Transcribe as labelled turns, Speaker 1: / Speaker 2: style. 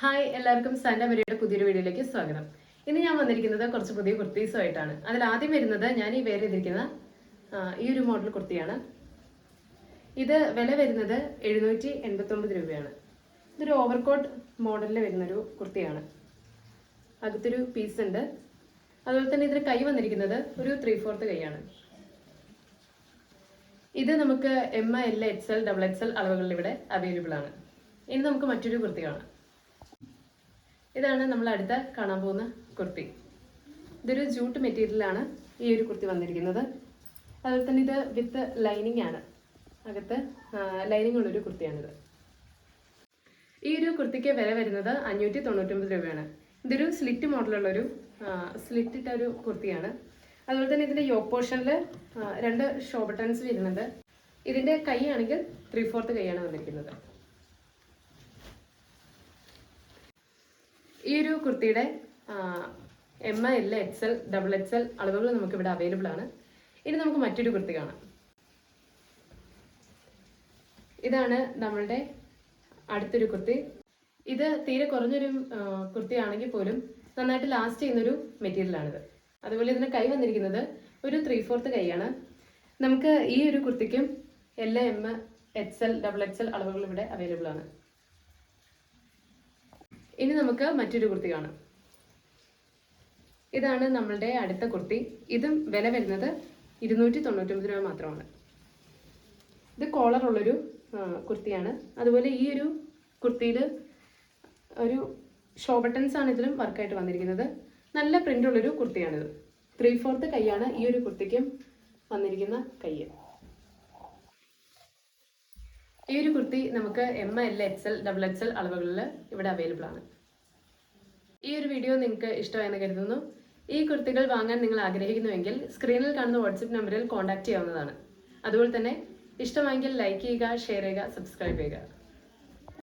Speaker 1: Hi എല്ലാവർക്കും Santa മരിയുടെ പുതിയൊരു വീഡിയോയിലേക്ക് സ്വാഗതം. ഇന്ന് ഞാൻ വന്നിരിക്കുന്നത് കുറച്ച് പുതിയ കുർത്തീസുമായിട്ടാണ്. അതിൽ ആദ്യം വരുന്നത് ഞാൻ ഈ വേറെ ചെയ്തിരിക്കുന്ന ഈ ഒരു മോഡൽ കുർത്തിയാണ്. ഇത് വില വരുന്നത് എഴുന്നൂറ്റി എൺപത്തൊമ്പത് രൂപയാണ്. ഇതൊരു ഓവർകോട്ട് മോഡലിൽ വരുന്നൊരു കുർത്തിയാണ്. അകത്തൊരു പീസ് ഉണ്ട്. അതുപോലെ തന്നെ ഇതിന് കൈ വന്നിരിക്കുന്നത് ഒരു ത്രീ ഫോർത്ത് കൈയാണ്. ഇത് നമുക്ക് M L X L double X L അളവുകളിൽ ഇവിടെ അവൈലബിൾ ആണ്. ഇനി നമുക്ക് മറ്റൊരു കുർത്തി കാണാം. ഇതാണ് നമ്മൾ അടുത്ത കാണാൻ പോകുന്ന കുർത്തി. ഇതൊരു ജൂട്ട് മെറ്റീരിയലാണ് ഈ ഒരു കുർത്തി വന്നിരിക്കുന്നത്. അതുപോലെ തന്നെ ഇത് വിത്ത് ലൈനിങ് ആണ്. അകത്ത് ലൈനിങ് ഉള്ളൊരു കുർത്തിയാണിത്. ഈ ഒരു കുർത്തിക്ക് വില വരുന്നത് അഞ്ഞൂറ്റി തൊണ്ണൂറ്റൊമ്പത് രൂപയാണ്. ഇതൊരു സ്ലിറ്റ് മോഡലുള്ളൊരു സ്ലിറ്റ് ഇട്ട ഒരു കുർത്തിയാണ്. അതുപോലെ തന്നെ ഇതിന്റെ യോക്ക് പോർഷനിൽ രണ്ട് ഷോ ബട്ടൺസ് വരുന്നുണ്ട് ഇതിന്റെ കൈ ആണെങ്കിൽ ത്രീ ഫോർത്ത് കൈയാണ് വന്നിരിക്കുന്നത്. ഈ ഒരു കുർത്തിയുടെ M L X L double X L അളവുകൾ നമുക്ക് ഇവിടെ അവൈലബിൾ ആണ്. ഇനി നമുക്ക് മറ്റൊരു കുർത്തി കാണാം. ഇതാണ് നമ്മളുടെ അടുത്തൊരു കുർത്തി. ഇത് തീരെ കുറഞ്ഞൊരു കുർത്തി കുർത്തിയാണെങ്കിൽ പോലും നന്നായിട്ട് ലാസ്റ്റ് ചെയ്യുന്നൊരു മെറ്റീരിയലാണിത് അതുപോലെ ഇതിന് കൈ വന്നിരിക്കുന്നത് ഒരു ത്രീ ഫോർത്ത് കൈയാണ്. നമുക്ക് ഈ ഒരു കുർത്തിക്കും L M X L double X L അളവുകൾ ഇവിടെ അവൈലബിൾ ആണ്. ഇനി നമുക്ക് മറ്റൊരു കുർത്തി കാണാം. ഇതാണ് നമ്മളുടെ അടുത്ത കുർത്തി. ഇതും വില വരുന്നത് ഇരുന്നൂറ്റി തൊണ്ണൂറ്റൊമ്പത് രൂപ മാത്രമാണ്. ഇത് ആ, കുർത്തിയാണ്. അതുപോലെ ഈ ഒരു കുർത്തിയിൽ ഒരു ഷോ ബട്ടൺസ് ആണ് ഇതിലും വർക്കായിട്ട് വന്നിരിക്കുന്നത്. നല്ല പ്രിന്റ് ഉള്ളൊരു കുർത്തിയാണിത്. ത്രീ ഫോർത്ത് കൈയാണ് ഈ ഒരു കുർത്തിക്കും വന്നിരിക്കുന്ന കൈ ഈ ഒരു കുർത്തി നമുക്ക് M L X L double X L അളവുകളിൽ ഇവിടെ അവൈലബിൾ ആണ്. ഈ ഒരു വീഡിയോ നിങ്ങൾക്ക് ഇഷ്ടമായെന്ന് കരുതുന്നു. ഈ കുർത്തികൾ വാങ്ങാൻ നിങ്ങൾ ആഗ്രഹിക്കുന്നുവെങ്കിൽ സ്ക്രീനിൽ കാണുന്ന വാട്സപ്പ് നമ്പറിൽ കോൺടാക്ട് ചെയ്യാവുന്നതാണ്. അതുപോലെ തന്നെ ഇഷ്ടമായെങ്കിൽ ലൈക്ക് ചെയ്യുക ഷെയർ ചെയ്യുക സബ്സ്ക്രൈബ് ചെയ്യുക.